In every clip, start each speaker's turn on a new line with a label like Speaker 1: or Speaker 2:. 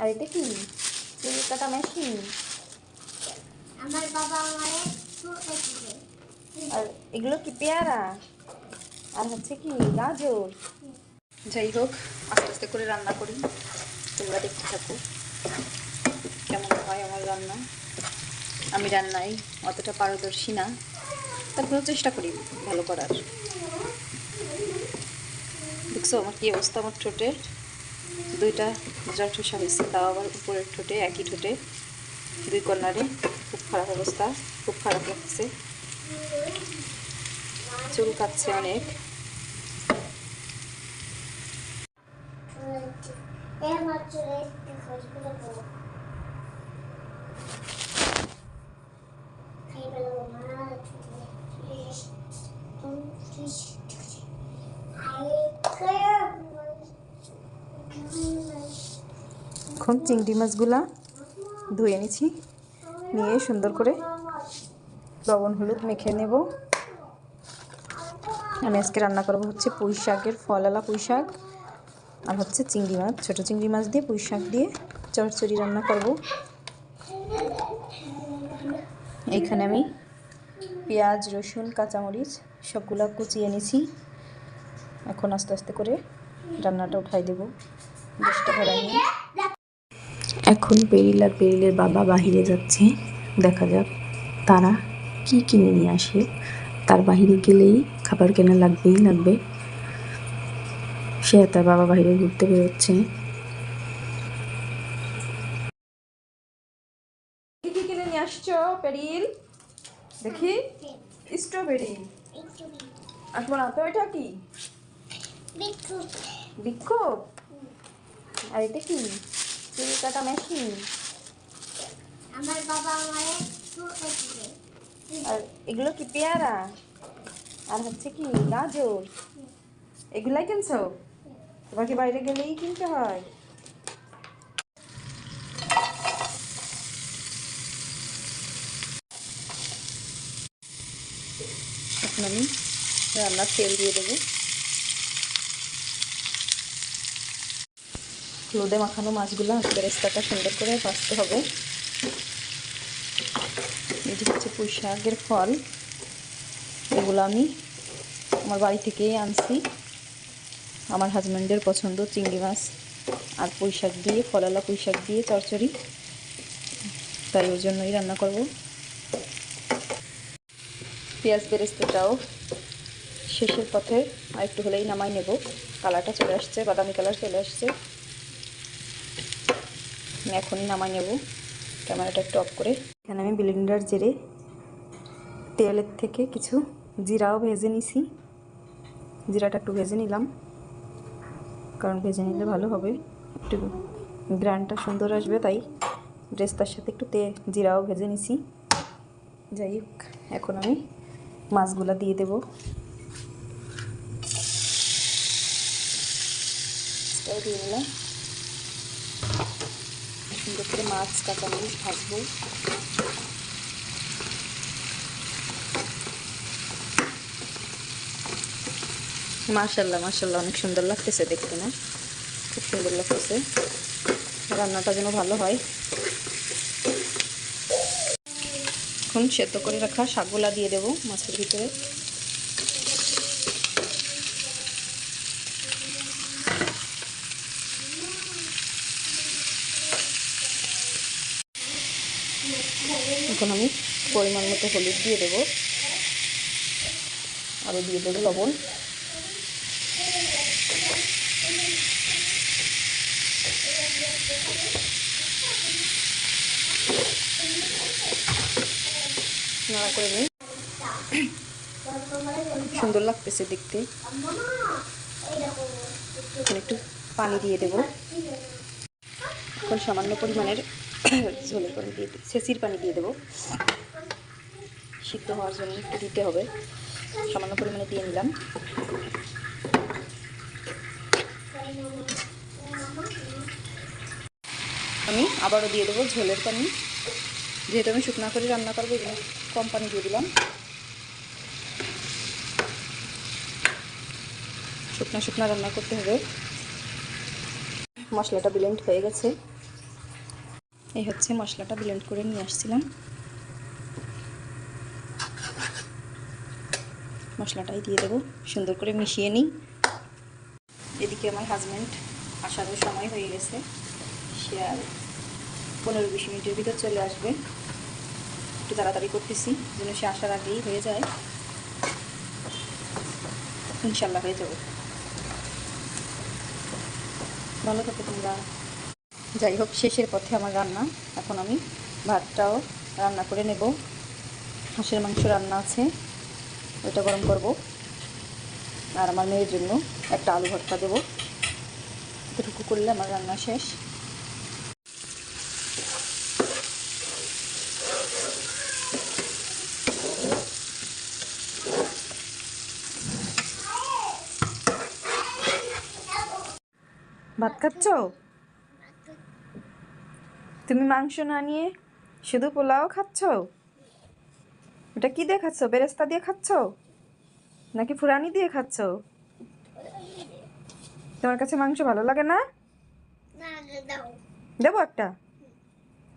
Speaker 1: আর এটা কি? চুল কাটা মেশিন
Speaker 2: আমার বাবা আমারে
Speaker 1: আর এগুলো কি পেয়ারা? আর হচ্ছে কি গাজর? যাই হোক আস্তে আস্তে করে রান্না করি। তোমরা দেখতে থাকো। কেমন হয় আমার রান্না? আমি রান্নায় অতটা পারদর্শী না। তারপরেও চেষ্টা করি ভালো করার। দেখছ আমার কি অবস্থা আমার ঠোঁটের? দুইটা জ্বর ঠোসা হয়েছে, তাও আবার উপরের ঠোঁটে, একই ঠোঁটে, দুই কর্নারে খুব খারাপ অবস্থা, খুব খারাপ লাগছে। চুল কাচ্ছে অনেক
Speaker 2: চুলে একটু খসখসে করো খাই পেল মা চুলে তুমি কিস আই কেয়ার
Speaker 1: এখন চিংড়ি মাছগুলা ধুয়ে নিছি। নিয়ে সুন্দর করে লবণ হলুদ মেখে নেব। আমি আজকে রান্না করব হচ্ছে পুঁই শাকের ফলালা পুঁই শাক আর হচ্ছে চিংড়ি মাছ, ছোটো চিংড়ি মাছ দিয়ে পুঁই শাক দিয়ে চচ্চড়ি রান্না করব। এইখানে আমি পেঁয়াজ, রসুন, কাঁচামরিচ সবগুলা কুচিয়ে নিছি। এখন আস্তে আস্তে করে রান্নাটা উঠাই দেবো। গ্যাসটা ধরাই নিই এখন পেরিল আর পেরিলের বাবা বাহিরে যাচ্ছে। দেখা যাক তারা কি কিনে নিয়ে আসে। তার বাহিরে গেলেই খাবার কেনা লাগবেই লাগবে। সে তার বাবা বাহিরে ঘুরতে বেরোচ্ছে। কি কি কিনে নিয়ে আসছো পেরিল? দেখি। স্ট্রবেরি। কি? বিক্ষোভ আর এটা কি? চুল কাটা মেশিন
Speaker 2: আমার বাবা দিবে
Speaker 1: আর এগুলো কি পেয়ারা? আর হচ্ছে কি গাজর? এগুলাই কিনছো? তোমাকে বাইরে গেলেই কিনতে হয়? আমি রান্নার তেল দিয়ে দেবো। হলুদে মাখানো মাছগুলো বেরেস্তাটা সুন্দর করে ভাজতে হবে। এটি হচ্ছে পুঁই শাকের ফল, এগুলো আমি আমার বাড়ি থেকেই আনছি। আমার হাজব্যান্ডের পছন্দ চিংড়ি মাছ আর পুঁই শাক দিয়ে, ফলালা পুঁই শাক দিয়ে চচ্চড়ি। তাই ওই জন্যই রান্না করব। পেঁয়াজ বেরেস্তাটাও শেষের পথে আর একটু হলেই নামাই নেব। কালারটা চলে আসছে, বাদামি কালার চলে আসছে। এখনই নামাই নেব। ক্যামেরাটা একটু অফ করে। এখানে আমি ব্লেন্ডার জেরে তেলের থেকে কিছু জিরাও ভেজে নিছি। জিরাটা একটু ভেজে নিলাম, কারণ ভেজে নিলে ভালো হবে। একটু গ্রানটা সুন্দর আসবে, তাই ড্রেসটার সাথে একটু তে জিরাও ভেজে নিছি। যাই হোক, এখন আমি মাছগুলা দিয়ে দেব। দিয়ে নিলাম। করে মাছ কাঁচামরিচ ভাজবো। মাশাল্লাহ মাশাল্লাহ, অনেক সুন্দর লাগতেছে দেখতে, না? খুব সুন্দর লাগতেছে। রান্নাটা যেন ভালো হয়। এখন সেদ্ধ করে রাখা শাকগুলা দিয়ে দেবো মাছের ভিতরে। এখন আমি পরিমাণ মতো হলুদ দিয়ে দেবো। আরও দিয়ে দেবো লবণ। নাড়া করে নিই। সুন্দর লাগতেছে দেখতে। একটু পানি দিয়ে দেবো। এখন সামান্য পরিমাণের ঝোলের পানি দিয়ে সেচির পানি দিয়ে দেবো। সিদ্ধ হওয়ার জন্য একটু দিতে হবে। সামান্য পরিমাণে দিয়ে নিলাম। আমি আবারও দিয়ে দেবো ঝোলের পানি। যেহেতু আমি শুকনা করে রান্না করব জন্য কম পানি দিয়ে দিলাম। শুকনা শুকনা রান্না করতে হবে। মশলাটা ব্লেন্ড হয়ে গেছে। এই হচ্ছে মশলাটা ব্লেন্ড করে নিয়ে আসছিলাম। মশলাটাই দিয়ে দেবো, সুন্দর করে মিশিয়ে নিই। এদিকে আমার হাজব্যান্ড আসারও সময় হয়ে গেছে, সে আর পনেরো বিশ মিনিটের ভিতর চলে আসবে। একটু তাড়াতাড়ি করতেছি, যেন সে আসার আগেই হয়ে যায়। ইনশাল্লাহ হয়ে যাবে। ভালো থাকো তোমরা। যাই হোক শেষের পথে আমার রান্না। এখন আমি ভাতটাও রান্না করে নেব। হাঁসের মাংস রান্না আছে, ওইটা গরম করব। আর আমার মেয়ের জন্য একটা আলু ভর্তা দেবো। এটুকু করলে আমার রান্না শেষ। ভাত খাচ্ছ? তুমি মাংস না নিয়ে শুধু পোলাও খাচ্ছ? ওটা কি দিয়ে খাচ্ছ? বেরেস্তা দিয়ে খাচ্ছ? নাকি ফুরানি দিয়ে খাচ্ছ? তোমার কাছে মাংস ভালো লাগে না? দেবো একটা?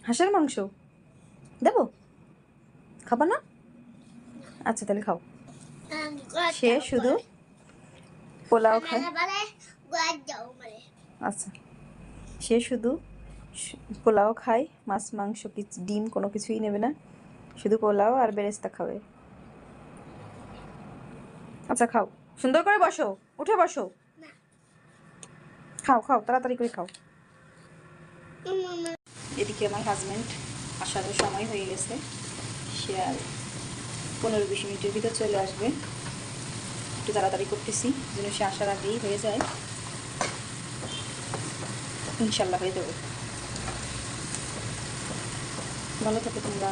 Speaker 1: হাঁসের মাংস? দেবো? খাব না? আচ্ছা তাহলে খাও। সে শুধু পোলাও খায়। আচ্ছা। সে শুধু পোলাও খায়। মাছ, মাংস কিছু, ডিম কোনো কিছুই নেবে না। শুধু পোলাও আর বেরেস্তা খাবে। আচ্ছা খাও। সুন্দর করে বসো। উঠে বসো। খাও খাও, তাড়াতাড়ি করে খাও। এদিকে আমার হাজব্যান্ড আসারও সময় হয়ে গেছে। সে আর পনেরো বিশ মিনিটের ভিতর চলে আসবে। একটু তাড়াতাড়ি করতেছি, যেন সে আসার আগেই হয়ে যায়। ইনশাল্লাহ হয়ে যাবে। ভালো থাকো তোমরা